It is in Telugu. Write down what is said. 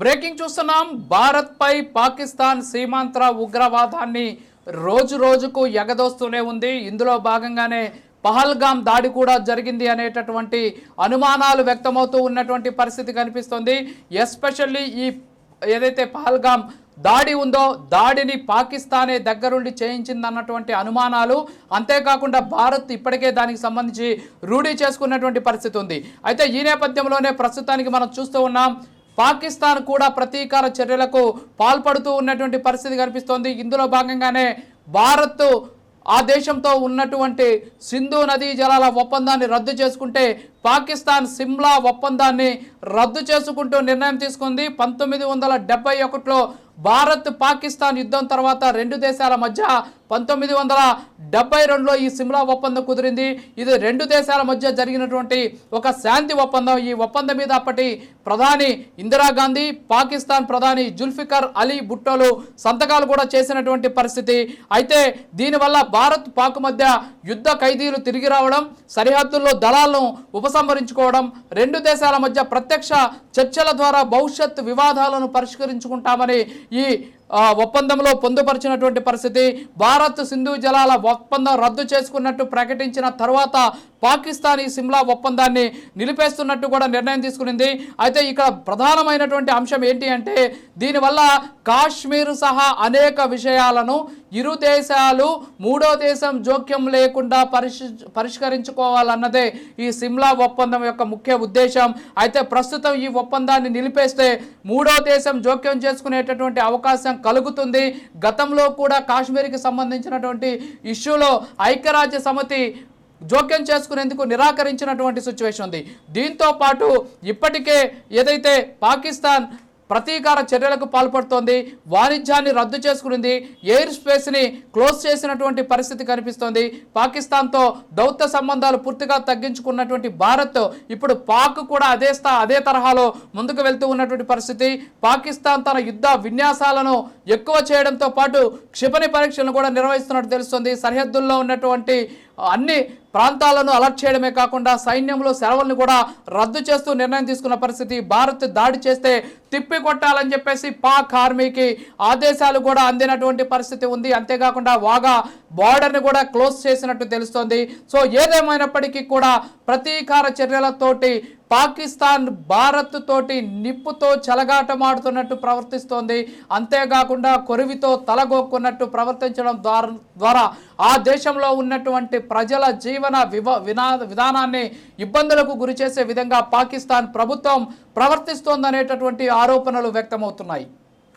బ్రేకింగ్ చూస్తున్నాం. భారత్ పై పాకిస్తాన్ సీమాంతర ఉగ్రవాదాన్ని రోజు రోజుకు ఎగదోస్తూనే ఉంది. ఇందులో భాగంగానే పహల్గామ్ దాడి కూడా జరిగింది అనేటటువంటి అనుమానాలు వ్యక్తమవుతూ ఉన్నటువంటి పరిస్థితి కనిపిస్తుంది. ఎస్పెషల్లీ ఈ ఏదైతే పహల్గామ్ దాడి ఉందో దాడిని పాకిస్తానే దగ్గరుండి చేయించిందన్నటువంటి అనుమానాలు అంతేకాకుండా భారత్ ఇప్పటికే దానికి సంబంధించి రూఢీ చేసుకున్నటువంటి పరిస్థితి ఉంది. అయితే ఈ నేపథ్యంలోనే ప్రస్తుతానికి మనం చూస్తూ ఉన్నాం పాకిస్తాన్ కూడా ప్రతీకార చర్యలకు పాల్పడుతూ ఉన్నటువంటి పరిస్థితి కనిపిస్తోంది. ఇందులో భాగంగానే భారత్ ఆ దేశంతో ఉన్నటువంటి సింధు నదీ జలాల ఒప్పందాన్ని రద్దు చేసుకుంటే పాకిస్తాన్ సిమ్లా ఒప్పందాన్ని రద్దు చేసుకుంటూ నిర్ణయం తీసుకుంది. పంతొమ్మిది వందల డెబ్బై ఒకటిలో భారత్ పాకిస్తాన్ యుద్ధం తర్వాత రెండు దేశాల మధ్య పంతొమ్మిది వందల డెబ్బై రెండులో ఈ సిమ్లా ఒప్పందం కుదిరింది. ఇది రెండు దేశాల మధ్య జరిగినటువంటి ఒక శాంతి ఒప్పందం. ఈ ఒప్పందం మీద అప్పటి ప్రధాని ఇందిరాగాంధీ పాకిస్తాన్ ప్రధాని జుల్ఫికర్ అలీ భుట్టోలు సంతకాలు కూడా చేసినటువంటి పరిస్థితి. అయితే దీనివల్ల భారత్ పాక్ మధ్య యుద్ధ ఖైదీలు తిరిగి రావడం సరిహద్దుల్లో దళాలను ఉపసంహరించుకోవడం రెండు దేశాల మధ్య ప్రత్యక్ష చర్చల ద్వారా భవిష్యత్ వివాదాలను పరిష్కరించుకుంటామని ఈ ఒప్పందంలో పొందుపరిచినటువంటి పరిస్థితి భారత్ సింధు జలాల ఒప్పందం రద్దు చేసుకున్నట్టు ప్రకటించిన తర్వాత పాకిస్తాన్ ఈ సిమ్లా ఒప్పందాన్ని నిలిపేస్తున్నట్టు కూడా నిర్ణయం తీసుకునింది. అయితే ఇక్కడ ప్రధానమైనటువంటి అంశం ఏంటి అంటే దీనివల్ల కాశ్మీర్ సహా అనేక విషయాలను ఇరు దేశాలు మూడో దేశం జోక్యం లేకుండా పరిష్ పరిష్కరించుకోవాలన్నదే ఈ సిమ్లా ఒప్పందం యొక్క ముఖ్య ఉద్దేశం. అయితే ప్రస్తుతం ఈ ఒప్పందాన్ని నిలిపేస్తే మూడో దేశం జోక్యం చేసుకునేటటువంటి అవకాశం కలుగుతుంది. గతంలో కూడా కాశ్మీర్కి సంబంధించినటువంటి ఇష్యూలో ఐక్యరాజ్య సమితి జోక్యం చేసుకునేందుకు నిరాకరించినటువంటి సిచ్యువేషన్ ఉంది. దీంతో పాటు ఇప్పటికే ఏదైతే పాకిస్తాన్ ప్రతీకార చర్యలకు పాల్పడుతోంది. వాణిజ్యాన్ని రద్దు చేసుకునింది. ఎయిర్ స్పేస్ని క్లోజ్ చేసినటువంటి పరిస్థితి కనిపిస్తోంది. పాకిస్తాన్తో దౌత్య సంబంధాలు పూర్తిగా తగ్గించుకున్నటువంటి భారత్ ఇప్పుడు పాక్ కూడా అదే స్థా అదే తరహాలో ముందుకు వెళ్తూ ఉన్నటువంటి పరిస్థితి. పాకిస్తాన్ తన యుద్ధ విన్యాసాలను ఎక్కువ చేయడంతో పాటు క్షిపణి పరీక్షలను కూడా నిర్వహిస్తున్నట్టు తెలుస్తుంది. సరిహద్దుల్లో ఉన్నటువంటి అన్ని ప్రాంతాలను అలర్ట్ చేయడమే కాకుండా సైన్యంలో సెలవులను కూడా రద్దు చేస్తూ నిర్ణయం తీసుకున్న పరిస్థితి భారత్ దాడి చేస్తే తిప్పి కొట్టాలని చెప్పేసి పాక్ ఆర్మీకి ఆదేశాలు కూడా అందినటువంటి పరిస్థితి ఉంది. అంతేకాకుండా వాగా బార్డర్ని కూడా క్లోజ్ చేసినట్టు తెలుస్తోంది. సో ఏదేమైనప్పటికీ కూడా ప్రతీకార చర్యలతోటి పాకిస్తాన్ భారత్ తోటి నిప్పుతో చెలగాటమాడుతున్నట్టు ప్రవర్తిస్తోంది. అంతేకాకుండా కొరివితో తలగొక్కున్నట్టు ప్రవర్తించడం ద్వారా ద్వారా ఆ దేశంలో ఉన్నటువంటి ప్రజల జీవన వినా విధానాన్ని ఇబ్బందులకు గురిచేసే విధంగా పాకిస్తాన్ ప్రభుత్వం ప్రవర్తిస్తోందనేటటువంటి ఆరోపణలు వ్యక్తమవుతున్నాయి.